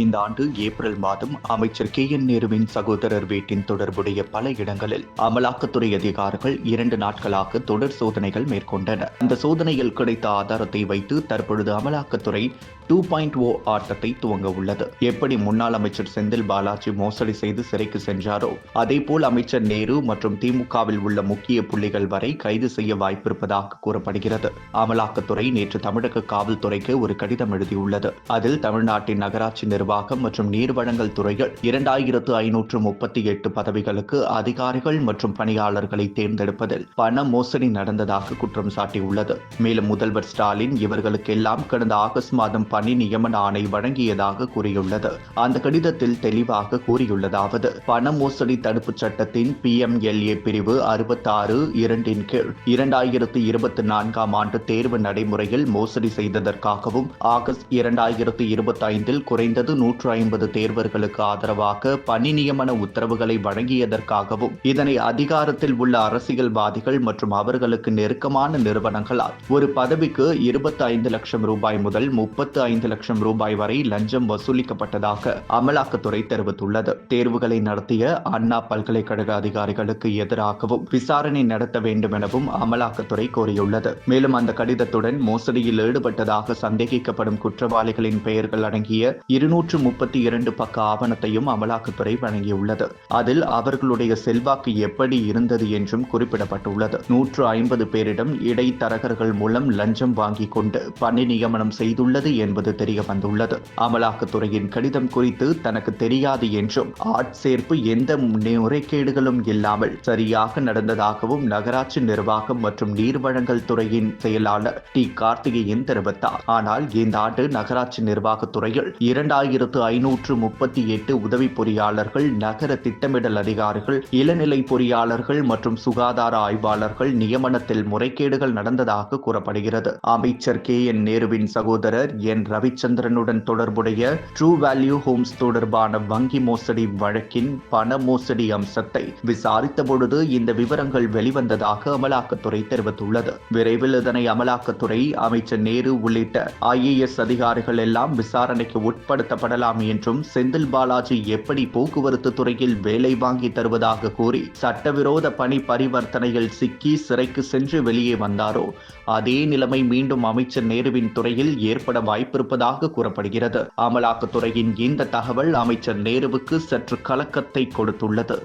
இந்த ஆண்டு ஏப்ரல் மாதம் அமைச்சர் கே என் நேருவின் சகோதரர் வீட்டின் தொடர்புடைய பல இடங்களில் அமலாக்கத்துறை அதிகாரிகள் இரண்டு நாட்களாக தொடர் சோதனைகள் மேற்கொண்டனர். அந்த சோதனையில் கிடைத்த ஆதாரத்தை வைத்து தற்பொழுது அமலாக்கத்துறை டூ பாயிண்ட் ஓ ஆட்டத்தை துவங்க உள்ளது. எப்படி முன்னாள் அமைச்சர் செந்தில் பாலாஜி மோசடி செய்து சிறைக்கு சென்றாரோ அதேபோல் அமைச்சர் நேரு மற்றும் திமுகவில் உள்ள முக்கிய புள்ளிகள் வரை கைது செய்ய வாய்ப்பிருப்பதாக கூறப்படுகிறது. அமலாக்கத்துறை நேற்று தமிழக காவல்துறைக்கு ஒரு கடிதம் எழுதியுள்ளது. அதில் தமிழ்நாட்டின் நகராட்சி நிர்வாகம் மற்றும் நீர் வழங்கல் துறைகள் இரண்டாயிரத்து ஐநூற்று முப்பத்தி எட்டு பதவிகளுக்கு அதிகாரிகள் மற்றும் பணியாளர்களை தேர்ந்தெடுப்பதில் பண மோசடி நடந்ததாக குற்றம் சாட்டியுள்ளது. மேலும் முதல்வர் ஸ்டாலின் இவர்களுக்கெல்லாம் கடந்த ஆகஸ்ட் மாதம் பணி நியமன ஆணை வழங்கியதாக கூறியுள்ளது. அந்த கடிதத்தில் தெளிவாக கூறியுள்ளதாவது பண மோசடி தடுப்புச் சட்டத்தின் பி எம் எல்ஏ பிரிவு அறுபத்தாறு இரண்டின் கீழ் இரண்டாயிரத்து இருபத்தி நான்காம் ஆண்டு தேர்வு நடைமுறையில் மோசடி செய்ததற்காகவும் ஆகஸ்ட் இரண்டாயிரத்து இருபத்தி ஐந்தில் குறைந்தது நூற்று ஐம்பது தேர்வர்களுக்கு ஆதரவாக பணி நியமன உத்தரவுகளை வழங்கியதற்காகவும் இதனை அதிகாரத்தில் உள்ள அரசியல்வாதிகள் மற்றும் அவர்களுக்கு நெருக்கமான நிறுவனங்களால் ஒரு பதவிக்கு இருபத்தி ஐந்து லட்சம் ரூபாய் முதல் முப்பத்து ஐந்து லட்சம் ரூபாய் வரை லஞ்சம் வசூலிக்கப்பட்டதாக அமலாக்கத்துறை தெரிவித்துள்ளது. தேர்வுகளை நடத்திய அண்ணா பல்கலைக்கழக அதிகாரிகளுக்கு எதிராகவும் விசாரணை நடத்த வேண்டும் எனவும் அமலாக்கத்துறை கோரியுள்ளது. மேலும் அந்த கடிதத்துடன் மோசடியில் ஈடுபட்டதாக சந்தேகிக்கப்படும் குற்றவாளிகளின் பெயர்கள் அடங்கிய இருநூறு இருநூற்று முப்பத்தி இரண்டு பக்க ஆவணத்தையும் அமலாக்கத்துறை வழங்கியுள்ளது. அதில் அவர்களுடைய செல்வாக்கு எப்படி இருந்தது என்றும் குறிப்பிடப்பட்டுள்ளது. நூற்று ஐம்பது பேரிடம் இடைத்தரகர்கள் மூலம் லஞ்சம் வாங்கிக் கொண்டு பணி நியமனம் செய்துள்ளது என்பது தெரிய வந்துள்ளது அமலாக்கத்துறையின் கடிதம் குறித்து தனக்கு தெரியாது என்றும் ஆட்சேர்ப்பு எந்த முறைகேடுகளும் இல்லாமல் சரியாக நடந்ததாகவும் நகராட்சி நிர்வாகம் மற்றும் நீர்வழங்கல் துறையின் செயலாளர் டி. கார்த்திகேயன் தெரிவித்தார். ஆனால் இந்த ஆண்டு நகராட்சி நிர்வாகத்துறையில் இரண்டாயிரம் இரண்டாயிரத்து ஐநூற்று முப்பத்தி எட்டு உதவி பொறியாளர்கள் நகர திட்டமிடல் அதிகாரிகள் இளநிலை பொறியாளர்கள் மற்றும் சுகாதார ஆய்வாளர்கள் நியமனத்தில் முறைகேடுகள் நடந்ததாக கூறப்படுகிறது. அமைச்சர் கே. என். நேருவின் சகோதரர் என். ரவிச்சந்திரனுடன் தொடர்புடைய ட்ரூ வேல்யூ ஹோம்ஸ் தொடர்பான வங்கி மோசடி வழக்கின் பண மோசடி அம்சத்தை விசாரித்தபொழுது இந்த விவரங்கள் வெளிவந்ததாக அமலாக்கத்துறை தெரிவித்துள்ளது. விரைவில் இதனை அமலாக்கத்துறை அமைச்சர் நேரு உள்ளிட்ட ஐஏஎஸ் அதிகாரிகள் எல்லாம் விசாரணைக்கு உட்படுத்த உட்படுத்தப்படலாம் என்றும் செந்தில் பாலாஜி எப்படி போக்குவரத்து துறையில் வேலை வாங்கி தருவதாக கூறி சட்டவிரோத பணி பரிவர்த்தனையில் சிக்கி சிறைக்கு சென்று வெளியே வந்தாரோ அதே நிலைமை மீண்டும் அமைச்சர் நேருவின் துறையில் ஏற்பட வாய்ப்பிருப்பதாக கூறப்படுகிறது. அமலாக்கத்துறையின் இந்த தகவல் அமைச்சர் நேருவுக்கு சற்று கலக்கத்தை கொடுத்துள்ளது.